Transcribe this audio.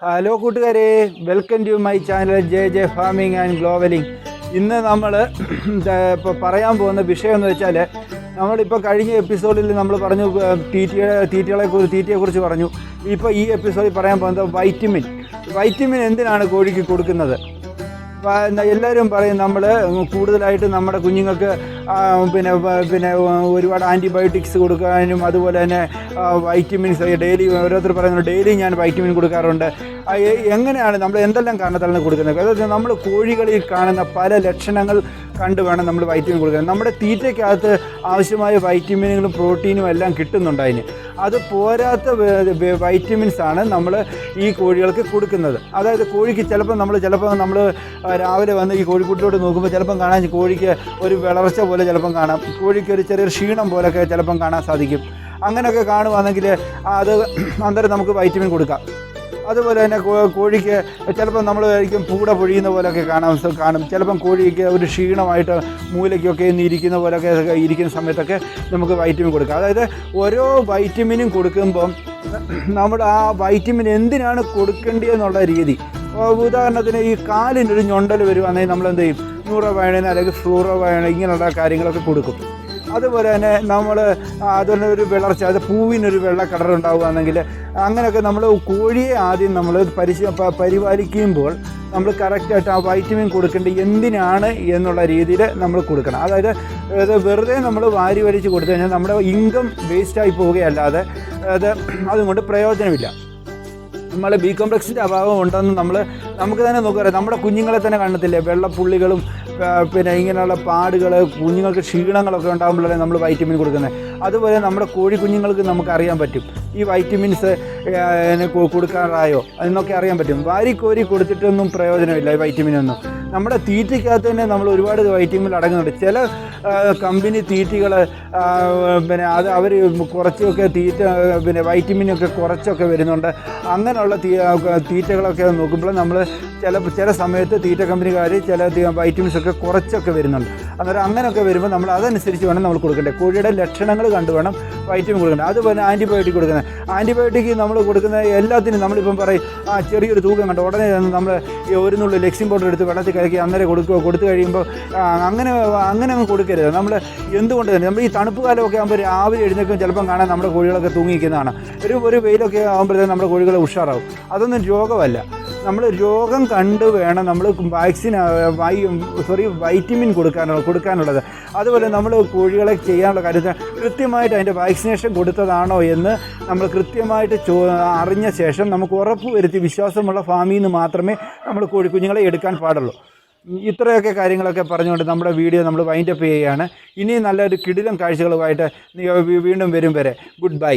Hello കൂട്ടുകാരെ welcome to my channel J J farming and globaling ഇന്ന് നമ്മൾ ഇപ്പോൾ പറയാൻ പോകുന്ന വിഷയം എന്ന് വെച്ചാൽ നമ്മളിപ്പോൾ കഴിഞ്ഞ എപ്പിസോഡിൽ നമ്മൾ പറഞ്ഞു തീറ്റയുടെ തീറ്റകളെ കുറിച്ച് തീറ്റയെക്കുറിച്ച് പറഞ്ഞു. ഇപ്പോൾ ഈ എപ്പിസോഡിൽ പറയാൻ പോകുന്നത് വൈറ്റമിൻ വൈറ്റമിൻ എന്തിനാണ് കോഴിക്ക് കൊടുക്കുന്നത്? എല്ലാവരും പറയും നമ്മൾ കൂടുതലായിട്ട് നമ്മുടെ കുഞ്ഞുങ്ങൾക്ക് പിന്നെ പിന്നെ ഒരുപാട് ആന്റിബയോട്ടിക്സ് കൊടുക്കാനും അതുപോലെ തന്നെ വൈറ്റമിൻസ് ഡെയിലി ഓരോരുത്തർ പറയുന്നു ഡെയിലി ഞാൻ വൈറ്റമിൻ കൊടുക്കാറുണ്ട്. എങ്ങനെയാണ് നമ്മൾ എന്തെല്ലാം കാരണത്താലാണ് കൊടുക്കുന്നത്? അതായത് നമ്മൾ കോഴികളിൽ കാണുന്ന പല ലക്ഷണങ്ങൾ കണ്ട് വേണം നമ്മൾ വൈറ്റമിൻ കൊടുക്കാൻ. നമ്മുടെ തീറ്റയ്ക്കകത്ത് ആവശ്യമായ വൈറ്റമിനുകളും പ്രോട്ടീനും എല്ലാം കിട്ടുന്നുണ്ട് അതിന്. അത് പോരാത്ത വൈറ്റമിൻസ് ആണ് നമ്മൾ ഈ കോഴികൾക്ക് കൊടുക്കുന്നത്. അതായത് കോഴിക്ക് ചിലപ്പോൾ നമ്മൾ ചിലപ്പോൾ നമ്മൾ രാവിലെ വന്ന് ഈ കോഴിക്കുട്ടിയോട് നോക്കുമ്പോൾ ചിലപ്പം കാണാൻ കോഴിക്ക് ഒരു വിളർച്ച പോലെ ചിലപ്പം കാണാം. കോഴിക്ക് ഒരു ചെറിയൊരു ക്ഷീണം പോലൊക്കെ ചിലപ്പം കാണാൻ സാധിക്കും. അങ്ങനെയൊക്കെ കാണുവാണെങ്കിൽ അത് അന്നേരം നമുക്ക് വൈറ്റമിൻ കൊടുക്കാം. അതുപോലെ തന്നെ കോഴിക്ക് ചിലപ്പോൾ നമ്മൾ ആയിരിക്കും പൂട പൊഴിയുന്ന പോലെയൊക്കെ കാണാൻ കാണും. ചിലപ്പം കോഴിക്ക് ഒരു ക്ഷീണമായിട്ട് മൂലയ്ക്കൊക്കെ ഇന്ന് ഇരിക്കുന്ന പോലെയൊക്കെ ഇരിക്കുന്ന സമയത്തൊക്കെ നമുക്ക് വൈറ്റമിൻ കൊടുക്കാം. അതായത് ഓരോ വൈറ്റമിനും കൊടുക്കുമ്പം നമ്മൾ ആ വൈറ്റമിൻ എന്തിനാണ് കൊടുക്കേണ്ടതെന്നുള്ള രീതി. ഉദാഹരണത്തിന് ഈ കാലിനൊരു ഞൊണ്ടൽ വരുവാണെങ്കിൽ നമ്മൾ എന്ത് ചെയ്യും? ന്യൂറോവയണിന് അല്ലെങ്കിൽ ഫ്ലൂറോ ഫ്ലൂറോവയണ് ഇങ്ങനെയുള്ള കാര്യങ്ങളൊക്കെ കൊടുക്കും. അതുപോലെ തന്നെ നമ്മൾ അതുപോലെ ഒരു വിളർച്ച അത് പൂവിനൊരു വെള്ള കളർ ഉണ്ടാവുകയാണെങ്കിൽ അങ്ങനെയൊക്കെ നമ്മൾ കോഴിയെ ആദ്യം നമ്മൾ പരിശ പരിപാലിക്കുമ്പോൾ നമ്മൾ കറക്റ്റായിട്ട് ആ വൈറ്റമിൻ കൊടുക്കേണ്ടത് എന്തിനാണ് എന്നുള്ള രീതിയിൽ നമ്മൾ കൊടുക്കണം. അതായത് അത് വെറുതെ നമ്മൾ വാരി വലിച്ച് കൊടുത്തു കഴിഞ്ഞാൽ നമ്മുടെ ഇൻകം വേസ്റ്റായി പോവുകയല്ലാതെ അത് അതുകൊണ്ട് പ്രയോജനമില്ല. നമ്മൾ ബി കോംപ്ലക്സിന്റെ അഭാവം ഉണ്ടെന്ന് നമ്മൾ നമുക്ക് തന്നെ നോക്കാം നമ്മുടെ കുഞ്ഞുങ്ങളെ തന്നെ കണ്ടത്തില്ലേ വെള്ളപ്പുള്ളികളും പിന്നെ ഇങ്ങനെയുള്ള പാടുകൾ കുഞ്ഞുങ്ങൾക്ക് ക്ഷീണങ്ങളൊക്കെ ഉണ്ടാകുമ്പോഴല്ലേ നമ്മൾ വൈറ്റമിൻ കൊടുക്കുന്നത് അതുപോലെ നമ്മുടെ കോഴി കുഞ്ഞുങ്ങൾക്ക് നമുക്ക് അറിയാൻ പറ്റും. ഈ വൈറ്റമിൻസ് കൊടുക്കാറായോ? എന്നൊക്കെ അറിയാൻ പറ്റും. വാരി കോരി കൊടുത്തിട്ടൊന്നും പ്രയോജനമില്ല വൈറ്റമിനൊന്നും നമ്മുടെ തീറ്റയ്ക്കകത്ത് തന്നെ നമ്മൾ ഒരുപാട് വൈറ്റമിൻ അടങ്ങുന്നുണ്ട്. ചില കമ്പനി തീറ്റികൾ പിന്നെ അത് അവർ കുറച്ചൊക്കെ തീറ്റ പിന്നെ വൈറ്റമിനൊക്കെ കുറച്ചൊക്കെ വരുന്നുണ്ട്. അങ്ങനെയുള്ള തീ തീറ്റകളൊക്കെ നോക്കുമ്പോൾ നമ്മൾ ചില ചില സമയത്ത് തീറ്റ കമ്പനിക്കാർ ചില വൈറ്റമിൻസ് ഒക്കെ കുറച്ചൊക്കെ വരുന്നുണ്ട്. അന്നേരം അങ്ങനെയൊക്കെ വരുമ്പോൾ നമ്മൾ അതനുസരിച്ച് വേണം നമ്മൾ കൊടുക്കേണ്ടത് കോഴിയുടെ ലക്ഷണങ്ങൾ കണ്ടു വേണം വൈറ്റമിൻ കൊടുക്കേണ്ടത് അതുപോലെ ആന്റിബയോട്ടിക് കൊടുക്കുന്നത്. ആന്റിബയോട്ടിക് നമ്മൾ കൊടുക്കുന്ന എല്ലാത്തിനും നമ്മളിപ്പം പറയും ആ ചെറിയൊരു തൂക്കം കണ്ട? ഉടനെ നമ്മൾ ഒരു നുള്ളിൽ ലെക്സിൻ പൗഡർ എടുത്ത് വെള്ളത്തിൽ കലക്കി അന്നേരം കൊടുക്കുക. കൊടുത്തു കഴിയുമ്പോൾ അങ്ങനെ അങ്ങനെ അങ്ങ് കൊടുക്കരുത്. നമ്മൾ എന്തുകൊണ്ട് തന്നെ നമ്മൾ ഈ തണുപ്പ് കാലമൊക്കെ ആകുമ്പോൾ രാവിലെ എഴുന്നേക്കും ചിലപ്പം കാണാൻ നമ്മുടെ കോഴികളൊക്കെ തൂങ്ങിക്കുന്നതാണ് ഒരു ഒരു വെയിലൊക്കെ ആകുമ്പോഴത്തേക്കും നമ്മുടെ കോഴികളെ ഉഷാറാവും. അതൊന്നും രോഗമല്ല. നമ്മൾ രോഗം കണ്ട് വേണം നമ്മൾ വാക്സിൻ സോറി വൈറ്റമിൻ കൊടുക്കാനുള്ള കൊടുക്കാനുള്ളത്. അതുപോലെ നമ്മൾ കോഴികളെ ചെയ്യാനുള്ള കാര്യത്തിൽ കൃത്യമായിട്ട് അതിന്റെ വാക്സിനേഷൻ കൊടുത്തതാണോ എന്ന് നമ്മൾ കൃത്യമായിട്ട് ചോ അറിഞ്ഞ ശേഷം നമുക്ക് ഉറപ്പ് വരുത്തി വിശ്വാസമുള്ള ഫാമിൽ നിന്ന് മാത്രമേ നമ്മൾ കോഴിക്കുഞ്ഞുങ്ങളെ എടുക്കാൻ പാടുള്ളൂ. ഇത്രയൊക്കെ കാര്യങ്ങളൊക്കെ പറഞ്ഞുകൊണ്ട് നമ്മുടെ വീഡിയോ നമ്മൾ വൈൻഡപ്പ് ചെയ്യുകയാണ്. ഇനി നല്ലൊരു കിടിലം കാഴ്ചകളുമായിട്ട് വീണ്ടും വരും വരെ. Good bye